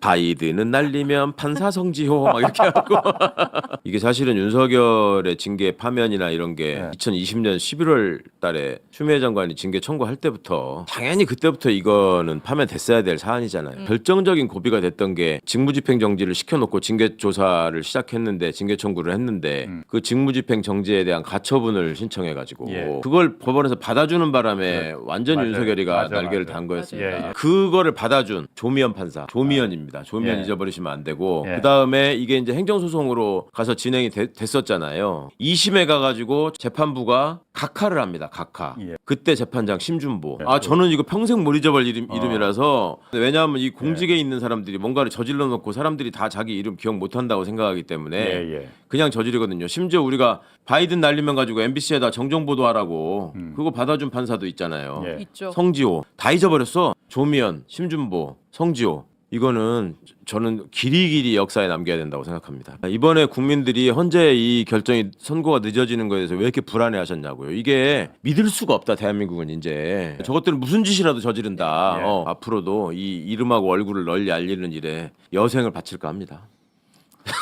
바이든은 날리면 판사 성지호 막 이렇게 하고 이게 사실은 윤석열의 징계 파면이나 이런 게 네. 2020년 11월 달에 추미애 장관이 징계 청구할 때부터 당연히 그때부터 이거는 파면 됐어야 될 사안이잖아요. 결정적인 고비가 됐던 게 직무집행 정지를 시켜놓고 징계 조사를 시작했는데 징계 청구를 했는데 그 직무집행 정지에 대한 가처분을 신청해가지고 예. 그걸 법원에서 받아주는 바람에 완전 맞아요. 윤석열이가 맞아요, 날개를 맞아요. 단 거였습니다. 예, 예. 그거를 받아준 조미연 판사, 조미연 입니다. 조미연 예. 잊어버리시면 안 되고 예. 그 다음에 이게 이제 행정소송으로 가서 진행이 되- 됐었잖아요. 2심에 가가지고 재판부가 각하를 합니다. 각하. 예. 그때 재판장 심준보. 예. 아 저는 이거 평생 못 잊어버릴 이름, 어. 이름이라서 왜냐하면 이 예. 공직에 있는 사람들이 뭔가를 저질러 놓고 사람들이 다 자기 이름 기억 못 한다고 생각하기 때문에 예, 예. 그냥 저지르거든요. 심지어 우리가 바이든 날리면 가지고 MBC에다 정정 보도하라고 그거 받아준 판사도 있잖아요. 음. 예. 있죠. 성지호 다 잊어버렸어. 조미연, 심준보, 성지호. 이거는 저는 길이 길이 역사에 남겨야 된다고 생각합니다. 이번에 국민들이 헌재 이 결정이 선고가 늦어지는 거에 대해서 왜 이렇게 불안해 하셨냐고요. 이게 믿을 수가 없다. 대한민국은 이제 저것들은 무슨 짓이라도 저지른다. 예. 어, 앞으로도 이 이름하고 얼굴을 널리 알리는 일에 여생을 바칠까 합니다.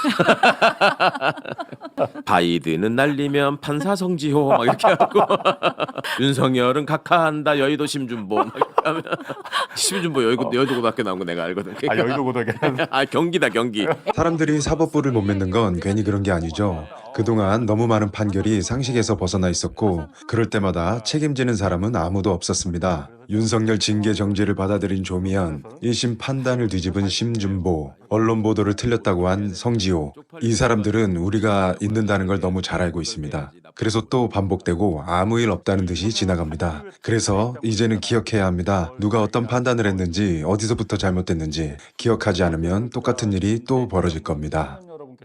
바이든은 날리면 판사 성지호 막 이렇게 하고 윤석열은 각하한다 여의도 심준보 막 이렇게 하면 심준보 여의도 여의도 고등학교 나온 거 내가 알거든. 아 여의도 고등학교. 아 경기다 경기. 사람들이 사법부를 못 믿는 건 괜히 그런 게 아니죠. 그동안 너무 많은 판결이 상식에서 벗어나 있었고 그럴 때마다 책임지는 사람은 아무도 없었습니다. 윤석열 징계 정지를 받아들인 조미연, 1심 판단을 뒤집은 심준보, 언론 보도를 틀렸다고 한 성지호. 이 사람들은 우리가 있는다는 걸 너무 잘 알고 있습니다. 그래서 또 반복되고 아무 일 없다는 듯이 지나갑니다. 그래서 이제는 기억해야 합니다. 누가 어떤 판단을 했는지 어디서부터 잘못됐는지 기억하지 않으면 똑같은 일이 또 벌어질 겁니다.